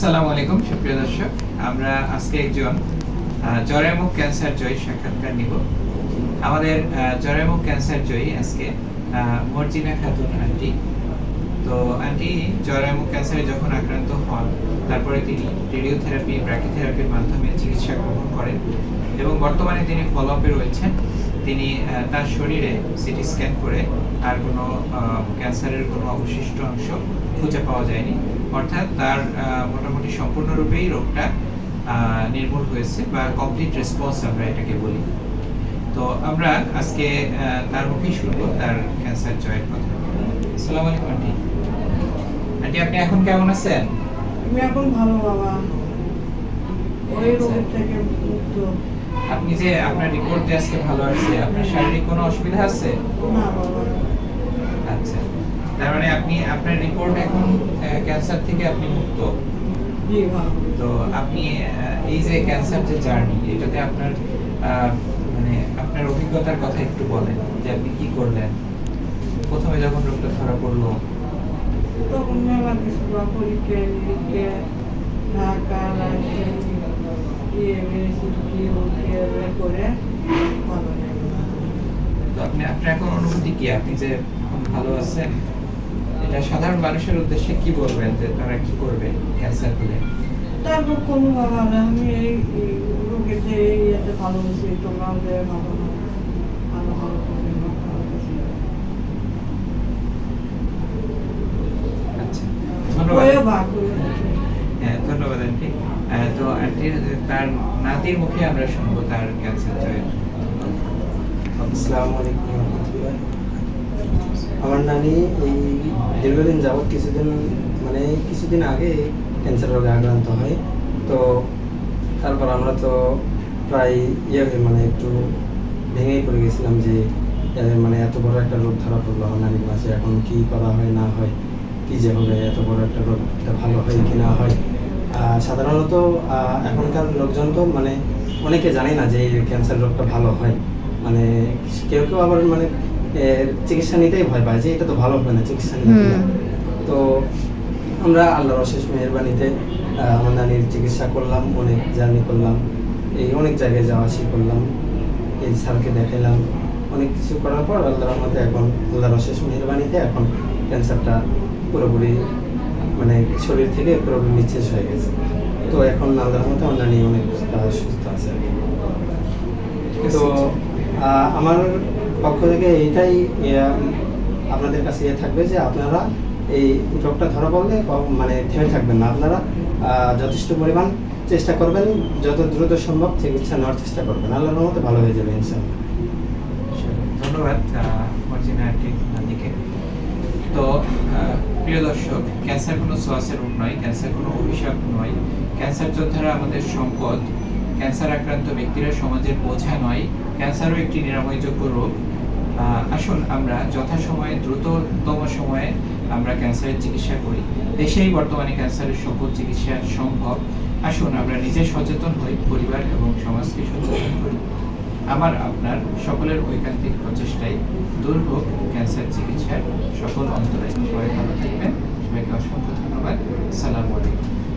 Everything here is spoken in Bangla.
আসসালামু আলাইকুম, সুপ্রিয় দর্শক। আমরা আজকে একজন জরায়ুমুখ ক্যান্সার জয়ী সাক্ষাৎকার নিব। আমাদের জরায়ুমুখ ক্যান্সার জয়ী আজকে মর্জিনা খাতুন আন্টি। তো আন্টি, জরায়ুমুখ ক্যান্সারে যখন আক্রান্ত হন, তারপরে তিনি রেডিওথেরাপি, ব্র্যাকিথেরাপির মাধ্যমে চিকিৎসা গ্রহণ করেন এবং বর্তমানে তিনি ফলো আপে রয়েছেন। তিনি তার শরীরে সিটি স্ক্যান করে আর কোনো ক্যান্সারের কোনো অবশিষ্ট অংশ খুঁজে পাওয়া যায়নি। অর্থাৎ তার মোটামুটি সম্পূর্ণরূপেই রোগটা নির্মূল হয়েছে বা কমপ্লিট রেসপন্স আমরা এটাকে বলি। তো আমরা আজকে তার মুখেই শুনব তার ক্যান্সার জয়ের কথা। আসসালামু আলাইকুম আন্টি। আন্টি আপনি এখন কেমন আছেন? আমি এখন ভালো বাবা। ওই আচ্ছা। রোগ থেকে মুক্ত। আপনি যে আপনার রিপোর্ট দিয়ে আজকে ভালো আসছে আপনার শারীরিক কোনো অসুবিধা আছে? না বাবা। তার মানে আপনি আপনার রিপোর্ট এখন ক্যান্সার থেকে আপনি মুক্ত। বাবা তো আপনি এই যে ক্যান্সার যে জার্নি এটাতে আপনার মানে আপনার অভিজ্ঞতার কথা একটু বলেন যে আপনি কি করলেন? প্রথমে যখন রোগটা ধরা পড়ল। তখন মেলা কিছু পরীক্ষা নিরীক্ষা ঢাকা করে হয়ে। তো আপনি আপনার এখন অনুভূতি কি? আপনি যে ভালো আছেন এটা সাধারণ মানুষের উদ্দেশ্যে কি বলবেন যে তারা কি করবে ক্যান্সার হলে তারপর কোনো বাবা না আমি এই রোগের যে ইয়েতে ভালো হয়েছি তোমরা আমাদের ভালো ভালো ভালো। আচ্ছা ধন্যবাদ। হয়ে করে হ্যাঁ ধন্যবাদ আন্টি। তো আন্টির তার নাতির মুখে আমরা শুনব তার ক্যান্সার জয়ের। আসসালামু আলাইকুম রহমতুল্লাহ। আমার নানি এই দীর্ঘদিন যাবৎ কিছুদিন মানে কিছুদিন আগে ক্যান্সার রোগে আক্রান্ত হয়। তো তারপর আমরা তো প্রায় ইয়ে হয়ে মানে একটু ভেঙেই পড়ে গেছিলাম যে মানে এত বড় একটা রোগ ধরা পড়ল আমার নানির মাঝে এখন কি করা হয়, না হয়, কি যে হবে, এত বড় একটা রোগ ভালো হয় কি না হয়। সাধারণত এখনকার লোকজন তো মানে অনেকে জানে না যে ক্যান্সার রোগটা ভালো হয়। মানে কেউ কেউ আবার মানে চিকিৎসা নিতেই ভয় পায় যে এটা তো ভালো হবে না চিকিৎসা নিতে তো আমরা আল্লাহর অশেষ মেহরবানিতে আমার নানির চিকিৎসা করলাম অনেক জার্নি করলাম এই অনেক জায়গায় যাওয়া আসি করলাম এই স্যারকে দেখাইলাম অনেক কিছু করার পর আল্লাহর রহমতে এখন আল্লাহর অশেষ মেহরবানিতে এখন ক্যান্সারটা পুরোপুরি মানে শরীর থেকে পুরোপুরি নিঃশেষ হয়ে গেছে। তো এখন আল্লাহর রহমতে আমার নানি অনেক সুস্থ আছে। তো আমার পক্ষ থেকে এইটাই আপনাদের কাছে ইয়ে থাকবে যে আপনারা এই রোগটা ধরা পড়লে মানে থেমে থাকবেন না। আপনারা যথেষ্ট পরিমাণ চেষ্টা করবেন, যত দ্রুত সম্ভব চিকিৎসা নেওয়ার চেষ্টা করবেন। আল্লাহর মতো ভালো হয়ে যাবে, ইনশাআল্লাহ। ধন্যবাদ নাতিকে। তো প্রিয় দর্শক, ক্যান্সার কোনো শ্বাসের রোগ নয়, ক্যান্সার কোনো অভিশাপ নয়। ক্যান্সার যোদ্ধারা আমাদের সম্পদ। ক্যান্সার আক্রান্ত ব্যক্তিরা সমাজের বোঝা নয়। ক্যান্সারও একটি নিরাময়যোগ্য রোগ। আসুন আমরা যথাসময়ে, দ্রুততম সময়ে আমরা ক্যান্সারের চিকিৎসা করি। দেশেই বর্তমানে ক্যান্সারের সকল চিকিৎসা সম্ভব। আসুন আমরা নিজে সচেতন হই, পরিবার এবং সমাজকে সচেতন করি। আমার, আপনার সকলের ঐকান্তিক প্রচেষ্টায় দূর হোক, ক্যান্সার চিকিৎসার সকল অন্তরে। সবাই ভালো থাকবেন। সবাইকে অসংখ্য ধন্যবাদ। সালাম আলাইকুম।